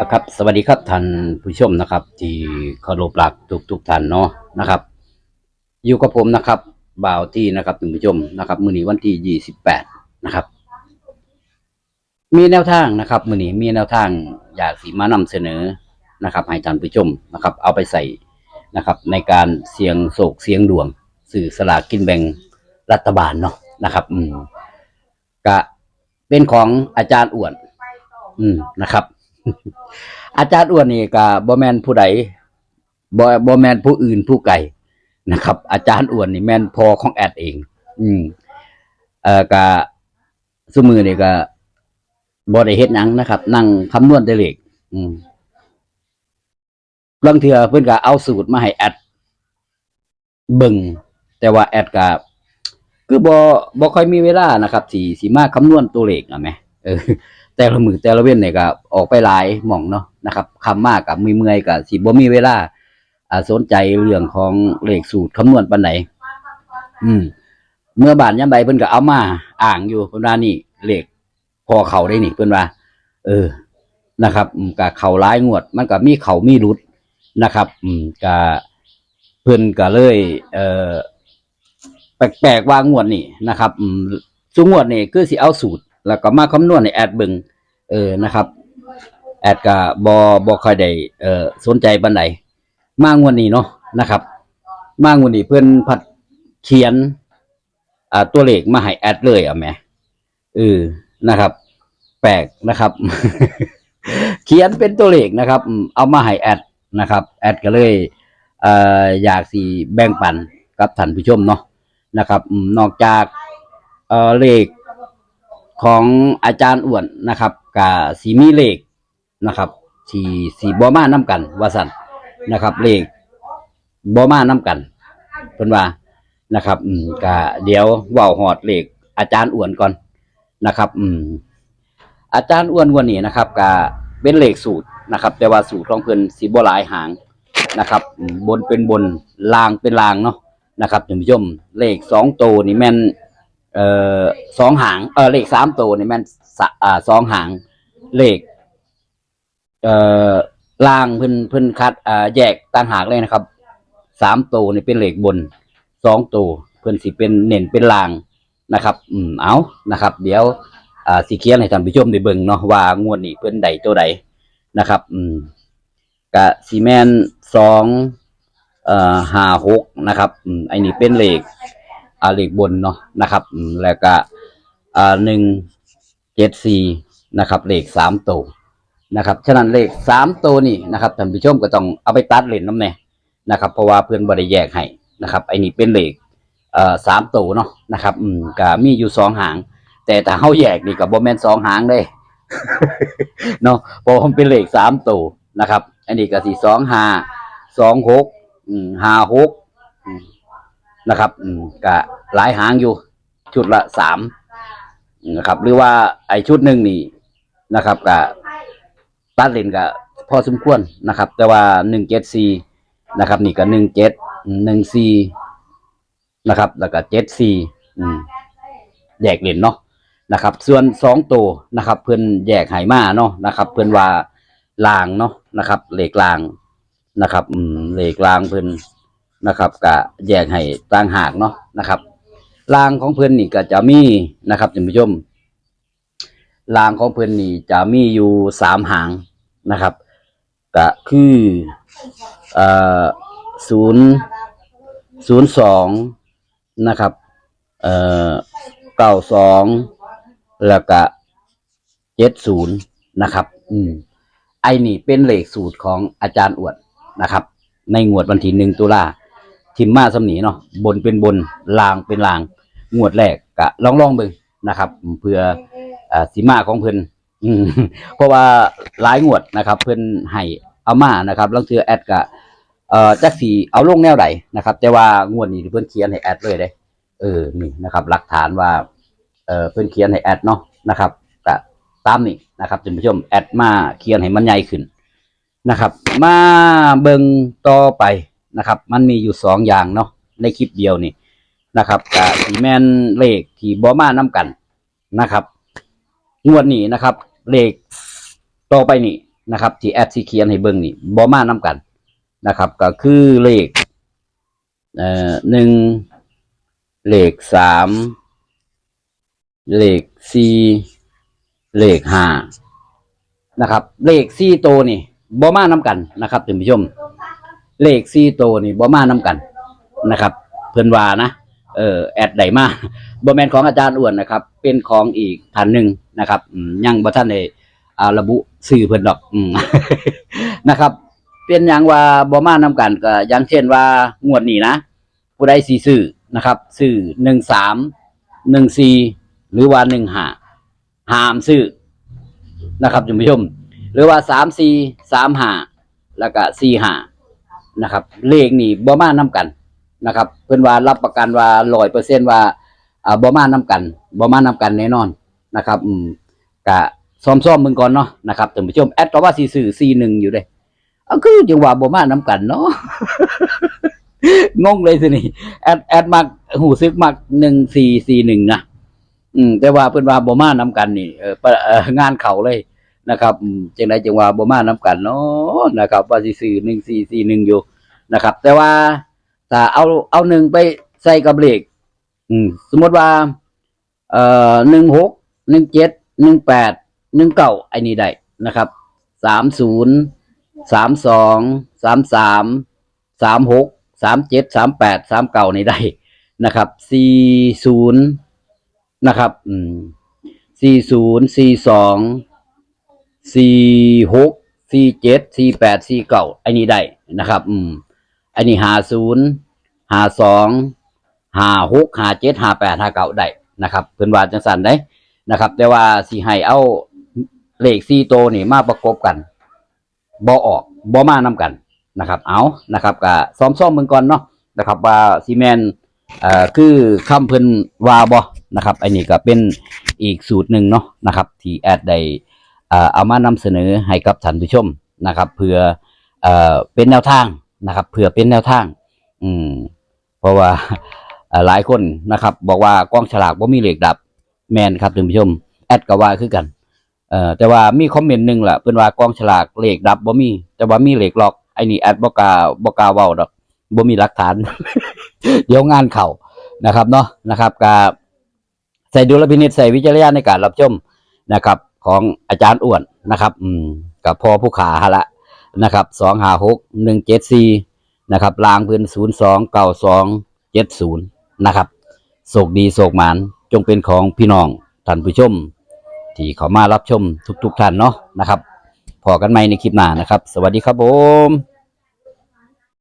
นะครับ สวัสดีครับท่านผู้ชมนะครับ ที่เคารพรักทุกทุกท่านเนาะนะครับ อยู่กับผมนะครับบ่าวที่นะครับท่านผู้ชมนะครับ มื้อนี้วันที่ยี่สิบแปดนะครับ มีแนวทางนะครับ มื้อนี้มีแนวทางอยากสิมานำเสนอนะครับให้ท่านผู้ชมนะครับ เอาไปใส่นะครับ ในการเสียงโศกเสียงดวง สื่อสลากกินแบ่งรัฐบาลเนาะนะครับอืมกะเป็นของอาจารย์อ้วน อืมนะครับ อาจารย์อ้วนนี่ก็บ่แมนผู้ใดบ่บ่แมนผู้อื่นผู้ไกลนะครับ อาจารย์อ้วนนี่แมนพอของแอดเอง อืมเอ่อก็ซุมือนี่ก็บ่ได้เฮ็ดหยังนะครับ นั่งคำนวณแต่เลขอืมบางเทื่อเพิ่นก็เอาสูตรมาให้แอดเบิ่งแต่ว่าแอดก็คือบ่บ่ค่อยมีเวลานะครับสิสิมากคำนวณตัวเลขอะแหมเออ แต่ละมือแต่ละเว้นเนี่ยก็ออกไปหลายหม่องเนาะนะครับคำมากกับมือเมื่อยกับสิบ่มีเวลาอ่าสนใจเรื่องของเลขสูตรคำนวณปานไหนอืม เมื่อบานยามใดเพิ่นก็เอามา อ่างอยู่เพิ่นว่านี่เลขพอเขาได้นี่เพิ่นว่า เออนะครับอืมก็เข้าหลายงวด มันก็มีเขามีรุดนะครับ อืมก็เพิ่นก็เลย เอ่อแปลกๆว่างวดนี่นะครับ อืมซุงวดนี่คือสิเอาสูตร แล้วก็มาคำนวณในแอดบิงเออนะครับแอดก็บอบอคอยได้เออสนใจบันไดมางวดนี้เนาะนะครับ มางวดนี้เพื่อนพัดเขียน อ่าตัวเลขมาให้แอดเลยอะแหม่เออนะครับ แปลกนะครับ เขียนเป็นตัวเลขนะครับ เอามาให้แอดนะครับ แอดก็เลยเอ่ออยากสีแบ่งปันกับท่านผู้ชมเนาะนะครับนอกจากเอ่อเลข ของอาจารย์อ้วนนะครับกับสีมีเลขนะครับสีสีบอมาน้กันวาสันนะครับเลขบอมาน้กันเพิ่นว่านะครับ อืมกะเดี๋ยวว้าวหอดเลขอาจารย์อ้วนก่อนนะครับ อืม อาจารย์อ้วนวันนี้นะครับกะเป็นเลขสูตรนะครับ แต่ว่าสูตรของเพิ่นสีบ่หลายหางนะครับ บนเป็นบนล่างเป็นล่างเนาะนะครับท่านผู้ชมเลขสองตัวนี่แม่น เอ่อสองหางเออเลขสามตัวนี่แม่นสะอ่าสองหางเลขเอ่อล่างเพิ่นเพิ่นคัดอ่าแยกต่างหากเลยนะครับสามตัวนี่เป็นเลขบนสองตัวเพิ่นสิเป็นเน้นเป็นล่างนะครับ อืมเอานะครับ เดี๋ยวอ่าสิเขียนให้ท่านผู้ชมได้เบิ่งเนาะว่างวดนี้เพิ่นใดตัวใดนะครับ อืมกะซีแมนสองเอ่อห้าหกนะครับ อืมไอ้นี่เป็นเลข อาเลขบนเนาะนะครับ แล้วก็อ่าหนึ่งเจ็ดสี่นะครับเลขสามตัวนะครับฉะนั้นเลขสามตัวนี่นะครับท่านผู้ชมก็ต้องเอาไปตัดเลนน้ำแน่นะครับ เพราะว่าเพื่อนบริแยกให้นะครับไอ้นี่เป็นเลขเอ่อสามตัวเนาะนะครับอืมก็มีอยู่สองหาง แต่ถ้าเฮาแยกนี่กับโบแมนสองหางเลยเนาะเพราะมันเป็นเลขสามตัวนะครับ อันนี้ก็สี่สองห้าสองหกห้าหก นะครับ อืมก็หลายหางอยู่ ชุดละสามนะครับ หรือว่าไอชุดหนึ่งนี่นะครับก็ตัดเลนก็พอสมควรนะครับ แต่ว่าหนึ่งเจ็ดสี่นะครับ นี่ก็หนึ่งเจ็ดหนึ่งสี่นะครับ แล้วก็เจ็ดสี่แยกเลนเนาะนะครับ ส่วนสองตัวนะครับ เพื่อนแยกไหมาเนาะนะครับ เพื่อนว่าลางเนาะนะครับเหล็กลางนะครับ อืมเหล็กลางเพื่อน นะครับก็แยกให้ต่างหากเนาะนะครับรางของเพื่อนนี่ก็จะมีนะครับท่านผู้ชมรางของเพื่อนนี่จะมีอยู่สามหางนะครับก็คือเอ่อศูนย์ศูนย์สองนะครับเอ่อเก้าสองแล้วก็เจ็ดศูนย์นะครับ อืม ไอ้นี่เป็นเลขสูตรของอาจารย์อวดนะครับ ในงวดวันที่หนึ่งตุลา ทิมมาสำนีเนาะบนเป็นบนลางเป็นลาง งวดแรกกะลองลองเบิ่งนะครับเพื่ออ่าสีมาของเพิ่นอืมเพราะว่าหลายงวดนะครับ เพิ่นให้เอามานะครับลางเทือแอดกะเอ่อจักสีเอาลงแนวใดนะครับ แต่ว่างวดนี้เพิ่นเขียนให้แอดเลยเด้เออนี่นะครับ หลักฐานว่าเออเพิ่นเขียนให้แอดเนาะนะครับก็ตามนี่นะครับท่านผู้ชมแอดมาเขียนให้มันใหญ่ขึ้นนะครับ มาเบิงต่อไป นะครับ มันมีอยู่สองอย่างเนาะในคลิปเดียวนี่นะครับกับสีแมนเลขที่บอมาน้กันนะครับ งวดนี้นะครับ เลขต่อไปนี่นะครับ ที่แอดสีเขียนให้เบิ่งนี่บ่มานํกันนะครับ ก็คือเลขเอ่อหนึ่งเลขสามเลขสี่เลขห้านะครับ เลขสี่โตนี่บ่มานํกันนะครับท่านผู้ชม เลขสี่โตวนี่บ่มานํกันนะครับ เพิ่นว่านะเออแอดไดมาบ่แมนของอาจารย์อ้วนนะครับ เป็นของอีกท่านหนึ่งนะครับยังบ่ทันได้อ่าระบุชื่อเพิ่นดอกนะครับ เป็นอย่างว่าบ่มานํกันก็อย่างเช่นว่างวดนี้นะผู้ใดสิซื้อนะครับซื้อ13 14หนึ่งสี่หรือว่า15ห้ามซื้อนะครับท่านผู้ชมหรือว่า34 35แล้วก็45 นะครับ เลขนี่บ่มานํกันนะครับ เพิ่อนว่ารับประกันว่า100%ว่าอ่าบ่มานํกันบ่มานํกันแน่นอนนะครับ อืมก็ซ้อมๆมึงก่อนเนาะนะครับท่านผู้ชมแอดก็ว่าสิซื้อ41อยู่เด้เอาคือจังหวะบ่มานํกันเนาะงงเลยสินี่แอดแอดมักหูซึกมักหนึ่งสี่สี่หนึ่งนะอืม แต่ว่าเพิ่อนว่าบ่มานํกันนี่เอองานเขาเลย นะครับจังไดจังว่าบ่มานํกันเนาะนะครับ ว่าสิซื้อหนึ่งสี่สี่หนึ่งอยู่นะครับ แต่ว่าถ้าเอาเอาหนึ่งไปใส่กับเลขอืมสมมติว่า เอ่อหนึ่งหกหนึ่งเจ็ดหนึ่งแปดหนึ่งเก้าไอ้นี่ได้นะครับสามศูนย์สามสองสามสามสามหกสามเจ็ดสามแปดสามเก้านี่ได้นะครับสี่ศูนย์นะครับอืมสี่ศูนย์สี่สอง สี่หกสี่เจ็ดสี่แปดสี่เก้าอ้นี่ได้นะครับ อืม อันนี้หาศูนย์หาสองหาหกหาเจ็ดหาแปดหาเก้าได้นะครับเพิ่อนว่าจังสันได้นะครับ แต่ว่าสิให้เอาเลขสี่โตนี่มาประกบกันบ่ออกบ่มานํกันนะครับ เอานะครับก็ซ้อมซ้อมเมืองก่อนเนาะนะครับ ว่าซีแมนเอ่อคือคำเพิ่นว่าบ่นะครับอันนี้ก็เป็นอีกสูตรหนึ่งเนาะนะครับ ที่แอดได้ เอามานำเสนอให้กับท่านผู้ชมนะครับเพื่อเป็นแนวทางนะครับเพื่อเป็นแนวทาง อืม เพราะว่าหลายคนนะครับ บอกว่ากองฉลากบ่ามีเหลขดับแมนครับท่านผู้ชม แอดก็ว่าคือกันเอ่อแต่ว่ามีคอมเมนต์หนึงล่ะเพิ่นว่ากองฉลากเหลขดับบ่มี แต่ว่ามีเหลขล็อกไอ้นี่แอดบ่กาบ่กาเว้าดอกบ่มีหลักฐาน เดี๋ยวงานเข้านะครับเนาะนะครับก็ใส่ดุลพินิจใส่วิจารณญาณในการรับชมนะครับ ของอาจารย์อ้วนนะครับ อืมกับพอผู้ขาหนละนะครับสองห้าหกหนึ่งเจ็ดสี่นะครับลางพื้นศูนย์สองเก้าสองเจ็ดศูนย์นะครับโศกดีโศกหมานจงเป็นของพี่น้องท่านผู้ชม ที่เขามารับชมทุกๆท่านเนาะนะครับพอกันไหมในคลิปหน้านะครับ สวัสดีครับผม